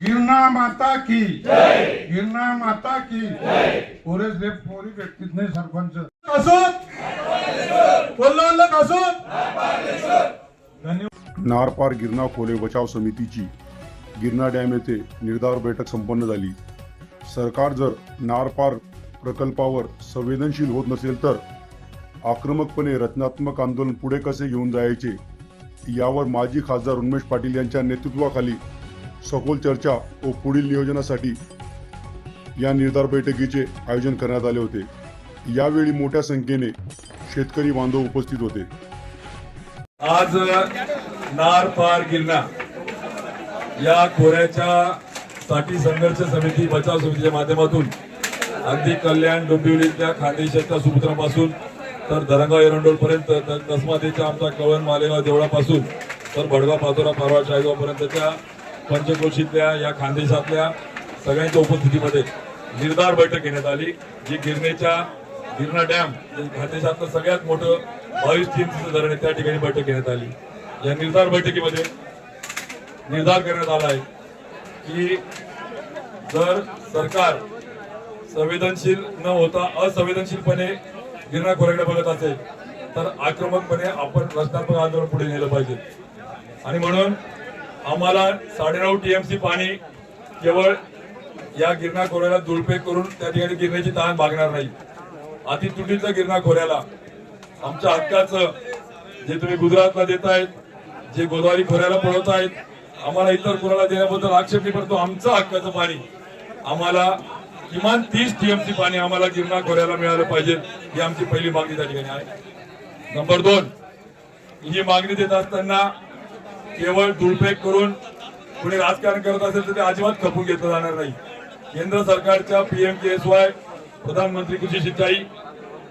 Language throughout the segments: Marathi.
गिरणा माता की। गिरणा माता की। पोरे जे पोरी व्यक्तीत नाही सरपंच. नारपार गिरणा खोरे बचाव समितीची गिरणा डॅम येथे निर्धार बैठक संपन्न झाली. सरकार जर नारपार प्रकल्पावर संवेदनशील होत नसेल तर आक्रमकपणे रचनात्मक आंदोलन पुढे कसे घेऊन जायचे? यावर माजी खासदार उन्मेष पाटील यांच्या नेतृत्वाखाली सखोल चर्चा व पुढील नियोजनासाठी या निर्धार बैठकीचे आयोजन करण्यात आले होते. यावेळी मोठ्या संख्येने शेतकरी बांधव उपस्थित होते. आज नार पार गिरणा या खोऱ्याच्या साठी संघर्ष समिती बचाव समितीच्या माध्यमातून अगदी कल्याण डोंबिवलीतल्या खानदेशाच्या सुपुत्रापासून तर धरंगाव एरंडोलपर्यंत तर कसमातेच्या आमचा कळवण मालेगाव देवळापासून तर भडगाव पाचोरा पारवा शाळेगावपर्यंतच्या पंचक्रोशीतल्या या खानदेशातल्या सगळ्यांच्या उपस्थितीमध्ये निर्धार बैठक घेण्यात आली जी गिरणेच्या गिरणा डॅम खानदेशातलं सगळ्यात मोठं बावीस टीमचं धरण आहे त्या ठिकाणी बैठक घेण्यात आली. या निर्धार बैठकीमध्ये निर्धार करण्यात आला आहे की जर सरकार संवेदनशील न होता असंवेदनशीलपणे गिरणा खोऱ्याकडे बघत असेल तर आक्रमकपणे आपण रचनात्मक आंदोलन पुढे नेलं पाहिजे. आणि म्हणून आम्हाला साडेनऊ टीएमसी पाणी केवळ या गिरणा खोऱ्याला दुलपे करून त्या ठिकाणी गिरण्याची ताण भागणार नाही. अति तुटीचं गिरणा खोऱ्याला आमच्या हक्काचं जे तुम्ही गुजरातला देतायत जे गोदावरी खोऱ्याला पळवतायत आम्हाला इतर कोणाला देण्याबद्दल आक्षेप नाही करतो आमचं हक्काचं पाणी. आम्हाला किमान तीस टीएमसी पाणी आम्हाला गिरणा खोऱ्याला मिळालं पाहिजे ही आमची पहिली मागणी त्या ठिकाणी आहे. नंबर दोन ही मागणी देत असताना केवळ दुलपेक करून कुणी राजकारण करत असेल तर ते अजिबात खपून घेतलं जाणार नाही. केंद्र सरकारच्या पीएम के एस वाय प्रधानमंत्री कृषी सिंचाई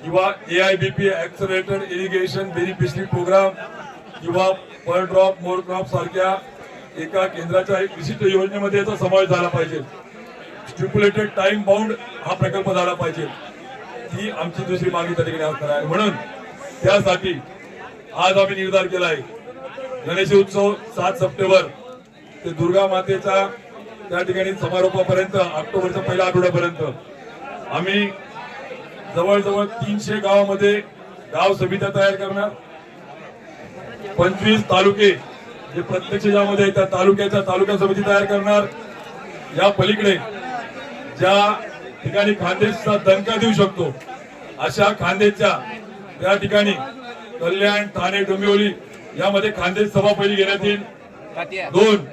किंवा A I B P accelerated irrigation beneficiary program किंवा पर ड्रॉप मोर क्रॉप सारख्या एका केंद्राच्या एक विशिष्ट योजनेमध्ये याचा समावेश झाला पाहिजे. स्टिप्युलेटेड टाइम बाउंड हा प्रकल्प झाला पाहिजे. ही आमची दुसरी मागणी त्या ठिकाणी असणार आहे. म्हणून त्यासाठी आज आम्ही निर्धार केला आहे गणेश उत्सव सात सप्टेंबर ते दुर्गा मातेचा त्या ठिकाणी समारोपापर्यंत ऑक्टोबरच्या पहिल्या आठवड्यापर्यंत. आम्ही जवळजवळ तीनशे गावामध्ये गाव समित्या तयार करणार. पंचवीस तालुके जे प्रत्यक्ष ज्यामध्ये त्या तालुक्याच्या तालुका समिती तयार करणार. या पलीकडे ज्या ठिकाणी खांदेशचा दणका देऊ शकतो अशा खांदेच्या त्या ठिकाणी कल्याण ठाणे डोंबिवली यामध्ये खानदेश सभा पहिली घेण्यात येईल. दोन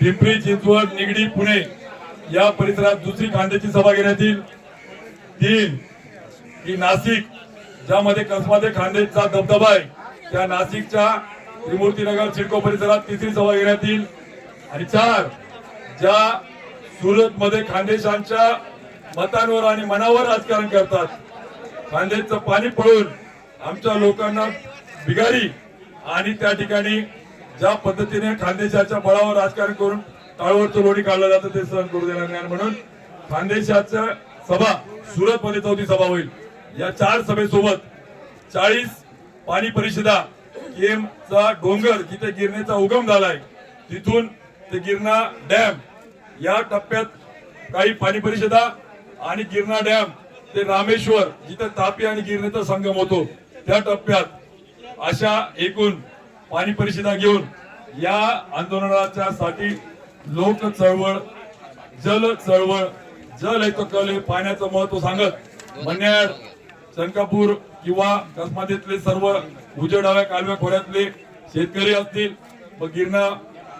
पिंपरी चिंचवड निगडी पुणे या परिसरात दुसरी खानदेशची सभा घेण्यात येईल. तीन की नाशिक ज्यामध्ये कसमाते खानदेशचा दबदबा आहे त्या नाशिकच्या त्रिमूर्तीनगर सिडको परिसरात तिसरी सभा घेण्यात येईल. आणि चार ज्या सुरत मध्ये खानदेशांच्या मतांवर आणि मनावर राजकारण करतात खानदेशचं पाणी पळून आमच्या लोकांना बिगारी आणि त्या ठिकाणी ज्या पद्धतीने खानदेशाच्या बळावर राजकारण करून ताळवरचं लोणी काढलं जातं ते सहन करू देणार नाही म्हणून खानदेशाच्या सभा सुरतमध्ये चौथी सभा होईल. या चार सभेसोबत चाळीस पाणी परिषदा केमचा डोंगर जिथे गिरणेचा उगम झालाय तिथून ते गिरणा डॅम या टप्प्यात काही पाणी परिषदा आणि गिरणा डॅम ते रामेश्वर जिथे तापी आणि गिरणेचा संगम होतो त्या टप्प्यात अशा एकूण पाणी परिषदा घेऊन या आंदोलनाच्या साठी लोक चळवळ जल चळवळ जल आहे कल पाण्याचं महत्त्व सांगत मन्याड चनकापूर किंवा कसमातीतले सर्व उजेडाव्या कालव्या खोऱ्यातले शेतकरी असतील मग गिरणा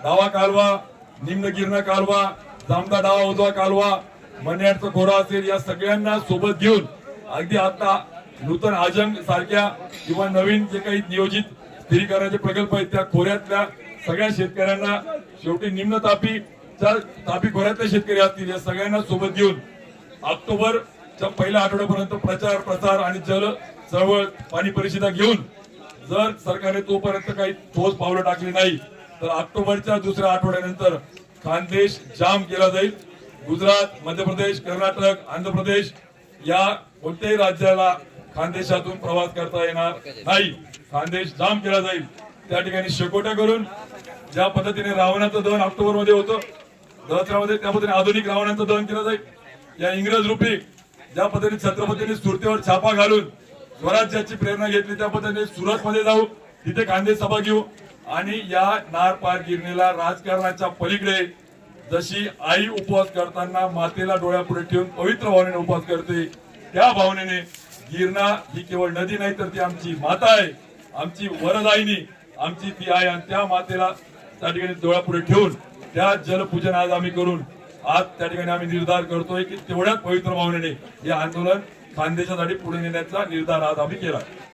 डावा कालवा निम्न गिरणा कालवा जामदा डावा उजवा कालवा मन्याडचा खोरा असेल या सगळ्यांना सोबत घेऊन अगदी आता नूतन आजंग सारख्या किंवा नवीन जे काही नियोजित स्थिरीकरणाचे प्रकल्प आहेत त्या खोऱ्यातल्या सगळ्या शेतकऱ्यांना शेवटी निम्न तापी तापी खोऱ्यातले शेतकरी असतील या सगळ्यांना सोबत घेऊन ऑक्टोबरच्या पहिल्या आठवड्यापर्यंत प्रचार प्रसार आणि जल चळवळ पाणी परिषदा घेऊन जर सरकारने तोपर्यंत काही ठोस पावलं टाकली नाही तर ऑक्टोबरच्या दुसऱ्या आठवड्यानंतर खानदेश जाम केला जाईल. गुजरात मध्य प्रदेश कर्नाटक आंध्र प्रदेश या कोणत्याही राज्याला खानदेशातून प्रवास करता येणार नाही. खानदेश जाम केला जाईल. त्या ठिकाणी शेकोट्या करून ज्या पद्धतीने रावणाचं दहन ऑक्टोबरमध्ये होतं दसऱ्यामध्ये त्या पद्धतीने आधुनिक रावणांचं दहन केलं जाईल. या इंग्रज रूपी ज्या पद्धतीने छत्रपतींनी सुरतेवर छापा घालून स्वराज्याची प्रेरणा घेतली त्या पद्धतीने सुरत मध्ये जाऊ तिथे कांदे सभा घेऊ. आणि या नार पार गिरणीला राजकारणाच्या पलीकडे जशी आई उपवास करताना मातेला डोळ्यापुढे ठेवून पवित्र भावनेने उपवास करते त्या भावनेने गिरणा ही केवळ नदी नाही तर ती आमची माता आहे. आमची वरदायिनी आमची ती आहे आणि त्या मातेला त्या ठिकाणी डोळ्यापुढे ठेवून त्या जलपूजन आज आम्ही करून आज त्या ठिकाणी आम्ही निर्धार करतोय की तेवढ्याच पवित्र भावनेने हे आंदोलन खानदेशासाठी पुढे नेण्याचा निर्धार आज आम्ही केला.